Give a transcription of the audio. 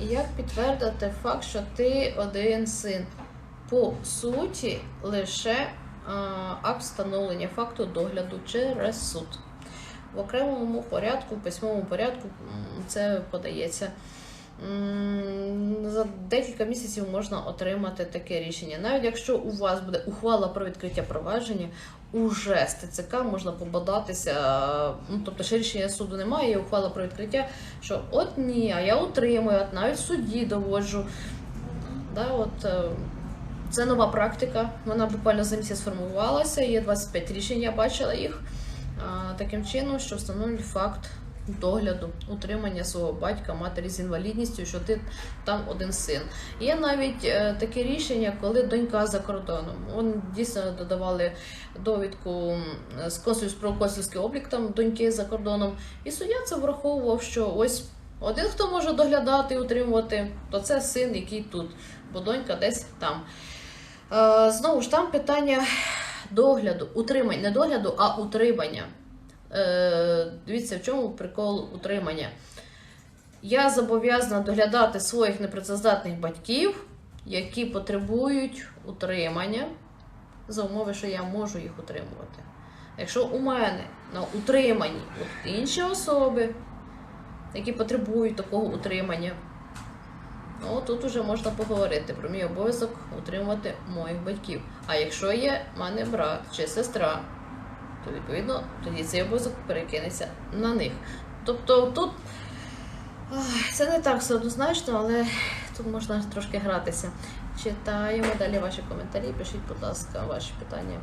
Як підтвердити факт, що ти один син? По суті, лише е, акт встановлення факту догляду через суд. В окремому порядку, в письмовому порядку це подається. За декілька місяців можна отримати таке рішення. Навіть якщо у вас буде ухвала про відкриття провадження, уже з ТЦК можна побадатися. Ну, тобто ще рішення суду немає, є ухвала про відкриття, що от ні, а я утримую, от навіть в суді доводжу. Да, от, е, це нова практика, вона буквально за місяць сформувалася, є 25 рішень, я бачила їх. Таким чином, що встановлюють факт догляду, утримання свого батька, матері з інвалідністю, що ти там один син. Є навіть е, таке рішення, коли донька за кордоном. Вони дійсно додавали довідку з консульс про консульський облік там доньки за кордоном. І суддя це враховував, що ось один, хто може доглядати і утримувати, то це син, який тут, бо донька десь там. Е, знову ж там питання догляду, утримання, не догляду, а утримання. Е, дивіться, в чому прикол утримання. Я зобов'язана доглядати своїх непрацездатних батьків, які потребують утримання, за умови, що я можу їх утримувати. Якщо у мене на утриманні от інші особи, які потребують такого утримання, ну тут вже можна поговорити про мій обов'язок утримувати моїх батьків. А якщо є в мене брат чи сестра, то відповідно тоді цей обов'язок перекинеться на них. Тобто тут це не так все однозначно, але тут можна трошки гратися. Читаємо далі ваші коментарі. Пишіть, будь ласка, ваші питання.